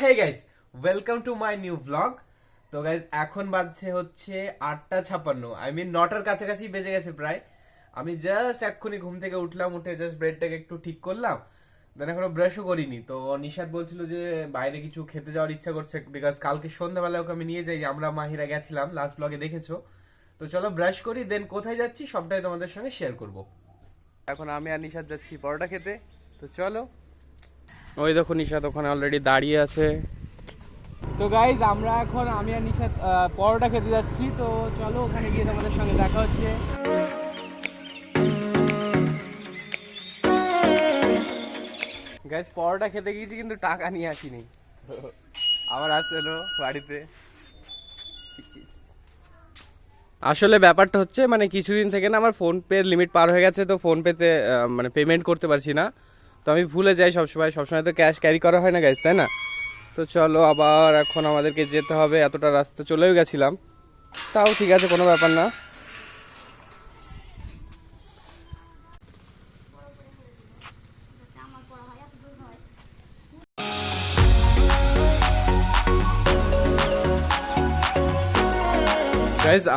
Hey guys welcome to my new blog তো guys এখন বাজছে হচ্ছে আটটা ছাপ্পান্ন। আই মিন নটার কাছাকাছি বেজে গেছে প্রায়। আমি জাস্ট এক্ষুনি ঘুম থেকে উঠলাম, উঠে জাস্ট ব্রেডটাকে একটু ঠিক করলাম। দেন এখনও ব্রাশও করিনি। তো নিশাদ বলছিল যে বাইরে কিছু খেতে যাওয়ার ইচ্ছা করছে বিকজ কালকে সন্ধ্যাবেলা ওকে আমি নিয়ে যাই আমরা মাহিরা গেছিলাম লাস্ট ব্লগে দেখেছ। তো চলো ব্রাশ করি দেন কোথায় যাচ্ছি সবটাই তোমাদের সঙ্গে শেয়ার করব। এখন আমি আর নিশাদ যাচ্ছি পরোটা খেতে। তো চলো ওই দেখো নিশাদ ওখানে অলরেডি দাঁড়িয়ে আছে। তো গাইজ আমরা এখন আমি আর নিশাদ পরোটা খেতে যাচ্ছি তো চলো ওখানে গিয়ে তোমাদের সঙ্গে দেখা হচ্ছে। গাইজ পরোটা খেতে গিয়েছি কিন্তু টাকা নিয়ে আসিনি। আবার বাড়িতে ছি, ছি, ছি। আসলে ব্যাপারটা হচ্ছে মানে কিছুদিন থেকে না আমার ফোন পের লিমিট পার হয়ে গেছে তো ফোনপেতে মানে পেমেন্ট করতে পারছি না। তো আমি ভুলে যাই সবসময় সবসময় তো ক্যাশ ক্যারি করা হয় না গাইজ তাই না? তো চলো আবার এখন আমাদেরকে যেতে হবে, এতটা রাস্তা চলেও গেছিলাম। তাও ঠিক আছে, কোনো ব্যাপার না।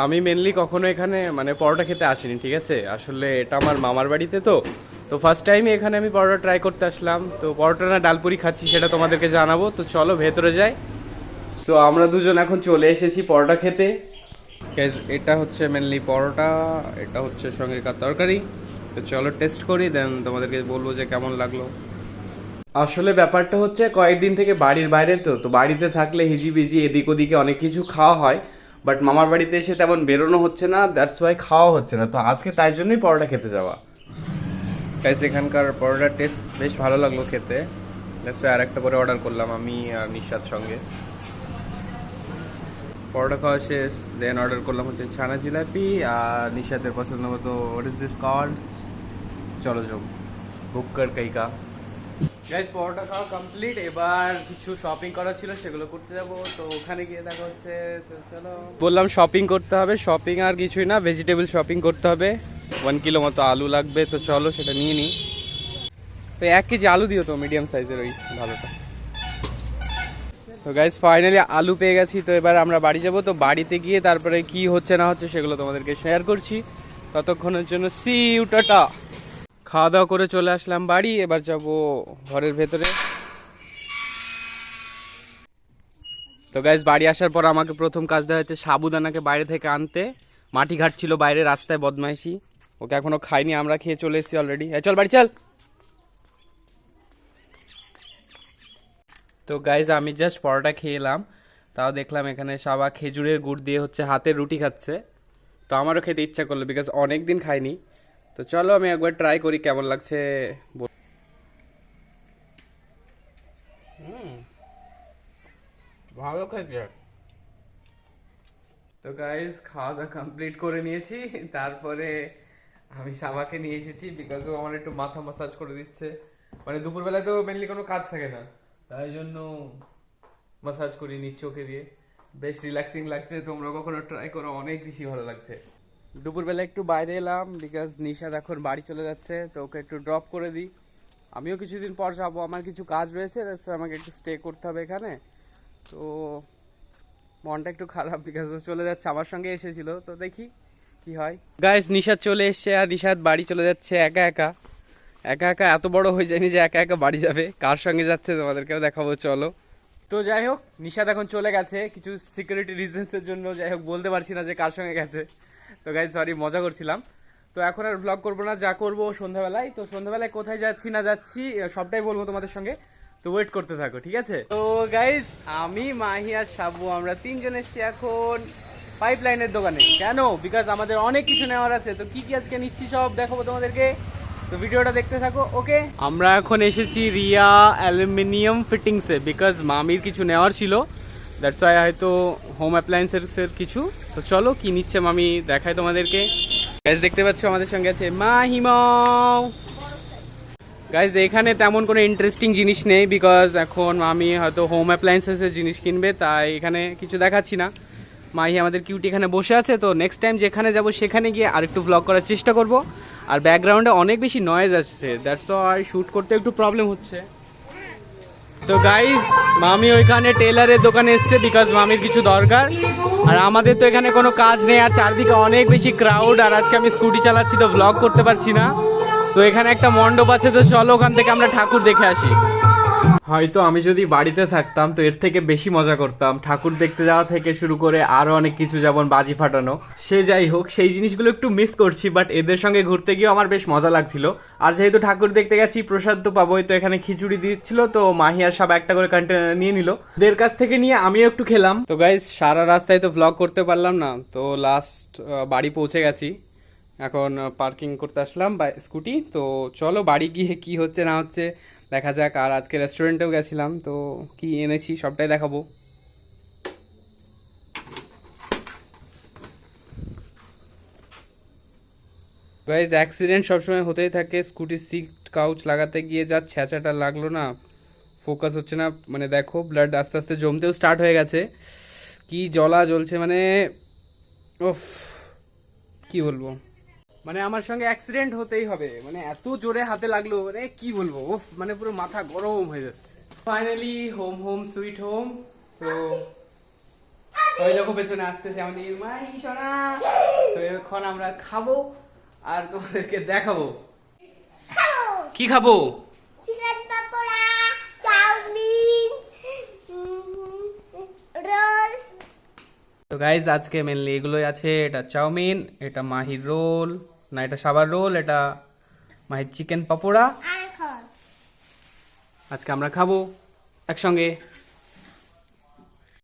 আমি মেনলি কখনো এখানে মানে পরোটা খেতে আসিনি, ঠিক আছে? আসলে এটা আমার মামার বাড়িতে তো। তো ফার্স্ট টাইম এখানে আমি পরোটা ট্রাই করতে আসলাম। তো পরোটা না ডালপুরি খাচ্ছি, সেটা তোমাদেরকে জানাব। তো চলো ভেতরে যাই। তো আমরা দুজন এখন চলে এসেছি পরোটা খেতে। এটা হচ্ছে মেনলি পরোটা, এটা হচ্ছে সঙ্গে কার তরকারি। তো চলো টেস্ট করি দেন তোমাদেরকে বলব যে কেমন লাগল। আসলে ব্যাপারটা হচ্ছে, কয়েকদিন থেকে বাড়ির বাইরে তো তো বাড়িতে থাকলে হিজিবিজি এদিক ওদিকে অনেক কিছু খাওয়া হয়। বাট মামার বাড়িতে এসে তেমন বেরোনো হচ্ছে না দ্যাটস ওয়াই খাওয়া হচ্ছে না। তো আজকে তাই জন্যই পরোটা খেতে যাওয়া। গাইস এখানকার পরোটার টেস্ট বেশ ভালো লাগল খেতে। দ্যাটস ওয়াই আরেকটা করে অর্ডার করলাম আমি আর নিশাদ সঙ্গে। পরোটা খাওয়া শেষ দেন অর্ডার করলাম হচ্ছে ছানা জিলাপি আর নিশাদের পছন্দ মতো হোয়াট ইজ দিস কল্ড চলো জম বুক কর কাইকা। গাইস পরোটা খাওয়া কমপ্লিট এবার কিছু শপিং করা ছিল, সেগুলো করতে যাব। তো ওখানে গিয়ে দেখা হচ্ছে চলো। বললাম শপিং করতে হবে শপিং আর কিছুই না ভেজিটেবল শপিং করতে হবে। ওয়ান কিলো মতো আলু লাগবে, তো চলো সেটা নিয়ে নিই। তো এক কেজি আলু দিও তো মিডিয়াম সাইজের ওই ভালোটা তো গাইস ফাইনালি আলু পেয়ে গেছি, তো এবার আমরা বাড়ি যাব। তো বাড়িতে গিয়ে তারপরে কি হচ্ছে না হচ্ছে সেগুলো তোমাদেরকে শেয়ার করছি। ততক্ষণের জন্য সি টাটা। খাওয়া দাওয়া করে চলে আসলাম বাড়ি, এবার যাব ঘরের ভেতরে। তো গাইজ বাড়ি আসার পর আমাকে প্রথম কাজ দেওয়া হচ্ছে সাবুদানাকে বাইরে থেকে আনতে। মাটি ঘাট ছিল বাইরে, রাস্তায় বদমাইশি। ওকে এখনও খাইনি আমরা খেয়ে চলে এসেছি অলরেডি চল বাড়ি চল। তো গাইজ আমি জাস্ট পরোটা খেয়ে এলাম। তাও দেখলাম এখানে সাবা খেজুরের গুড় দিয়ে হচ্ছে হাতের রুটি খাচ্ছে। তো আমারও খেতে ইচ্ছা করল বিকজ অনেক দিন খাইনি। তো চলো আমি একবার ট্রাই করি কেমন লাগছে। ভালো খাচ্ছে তো গাইজ খাওয়া দাওয়া কমপ্লিট করে নিয়েছি। তারপরে আমি সাবাকে নিয়ে এসেছি বিকজ ও আমার একটু মাথা মাসাজ করে দিচ্ছে। মানে দুপুরবেলায় তো মেনলি কোনো কাজ থাকে না। তাই জন্য মাসাজ করি নিচ্ছি ওকে দিয়ে। বেশ রিল্যাক্সিং লাগছে, তোমরা কখনো ট্রাই করো, অনেক বেশি ভালো লাগছে। দুপুরবেলা একটু বাইরে এলাম বিকজ নিশাদ এখন বাড়ি চলে যাচ্ছে, তো ওকে একটু ড্রপ করে দিই। আমিও কিছুদিন পর যাব, আমার কিছু কাজ রয়েছে আমাকে একটু স্টে করতে হবে এখানে। তো মনটা একটু খারাপ বিকজ চলে যাচ্ছে, আমার সঙ্গে এসেছিল, তো দেখি কি হয়? গাইস নিশাদ চলে এসছে আর নিশাদ বাড়ি চলে যাচ্ছে একা একা। একা একা এত বড় হয়ে যায়নি যে একা একা বাড়ি যাবে। কার সঙ্গে যাচ্ছে তোমাদেরকেও দেখাবো, চলো। তো যাই হোক, নিশাদ এখন চলে গেছে। কিছু সিকিউরিটি রিজনসের জন্য যাই হোক, বলতে পারছি না যে কার সঙ্গে গেছে। তো গাইজ সরি মজা করছিলাম। তো এখন আর ব্লগ করব না, যা করব সন্ধ্যাবেলায়। তো সন্ধ্যাবেলায় কোথায় যাচ্ছি, না যাচ্ছি সবটাই বলব তোমাদের সঙ্গে। তো ওয়েট করতে থাকো, ঠিক আছে? তো গাইজ আমি মাহি আর সাবু আমরা তিনজন এসেছি এখন। পাইপ লাইনের দোকানে। কেন? বিকজ আমাদের অনেক কিছু নেওয়ার আছে। তো কি কি আজকে নিচ্ছি সব দেখাবো তোমাদেরকে। তো ভিডিওটা দেখতে থাকো, ওকে? আমরা এখন এসেছি রিয়া অ্যালুমিনিয়াম ফিটিংসে বিকজ মামির কিছু নেওয়ার ছিল। দ্যাটস ওয়াই হয়তো হোম অ্যাপ্লায়েন্সের কিছু। তো চলো, কি নিচ্ছে মামি? দেখাই তোমাদেরকে। গ্যাস দেখতে পাচ্ছ আমাদের সঙ্গে আছে মাহিমাও গাইজ এখানে তেমন কোনো ইন্টারেস্টিং জিনিস নেই বিকজ এখন আমি হয়তো হোম অ্যাপ্লায়েন্সেসের জিনিস কিনবে, তাই এখানে কিছু দেখাচ্ছি না। মাহি আমাদের কিউটি এখানে বসে আছে, তো নেক্সট টাইম যেখানে যাব সেখানে গিয়ে আরেকটু ব্লগ করার চেষ্টা করব। আর ব্যাকগ্রাউন্ডে অনেক বেশি নয়েজ আসছে দ্যাটস ওয়াই শ্যুট করতে একটু প্রবলেম হচ্ছে। তো গাইস মামি ওইখানে টেলারের দোকানে এসছে বিকজ মামির কিছু দরকার। আর আমাদের তো এখানে কোনো কাজ নেই, আর চারদিকে অনেক বেশি ক্রাউড আর আজকে আমি স্কুটি চালাচ্ছি তো ব্লগ করতে পারছি না। তো এখানে একটা মণ্ডপ আছে, তো চলো ওখান থেকে আমরা ঠাকুর দেখে আসি। হয়তো আমি যদি বাড়িতে থাকতাম তো এর থেকে বেশি মজা করতাম। ঠাকুর দেখতে যাওয়া থেকে শুরু করে আরও অনেক কিছু, যেমন বাজি ফাটানো। সে যাই হোক, সেই জিনিসগুলো একটু মিস করছি বাট এদের সঙ্গে ঘুরতে গিয়েও আমার বেশ মজা লাগছিল। আর যেহেতু ঠাকুর দেখতে গেছি, প্রসাদ তো পাবোই, তো এখানে খিচুড়ি দিচ্ছিল, তো মাহি আর সব একটা করে কন্টেনার নিয়ে নিল। ওদের কাছ থেকে নিয়ে আমিও একটু খেলাম। তো গাইজ সারা রাস্তায় তো ভ্লগ করতে পারলাম না, তো লাস্ট বাড়ি পৌঁছে গেছি। এখন পার্কিং করতে আসলাম বা স্কুটি তো চলো বাড়ি গিয়ে কি হচ্ছে না হচ্ছে দেখা যাক, আর আজকে রেস্টুরেন্টেও গেছিলাম, তো কি এনেছি সবটাই দেখাবো। গাইজ অ্যাক্সিডেন্ট সবসময় হতেই থাকে স্কুটির সিট কাউচ লাগাতে গিয়ে যা ছ্যাঁচাটা লাগল না ফোকাস হচ্ছে না মানে দেখো ব্লাড আস্তে আস্তে জমতেও স্টার্ট হয়ে গেছে। কি জলা জ্বলছে মানে ওফ কি বলব? মানে আমার সঙ্গে অ্যাক্সিডেন্ট হতেই হবে। মানে এত জোরে হাতে লাগল মানে কি বলব? ওফ মানে পুরো মাথা গরম হয়ে যাচ্ছে। Finally home home sweet home তো ওই দেখো পেছনে আসতেছে আমাদের মাই সোনা তো এখন আমরা খাব আর তোমাদেরকে দেখাবো। কি খাব? তো গাইজ আজকে মেনলি এগুলোই আছে। এটা চাউমিন এটা মাহির রোল। না এটা সাবার রোল এটা মায়ের চিকেন পাপোড়া। আজকে আমরা খাব একসঙ্গে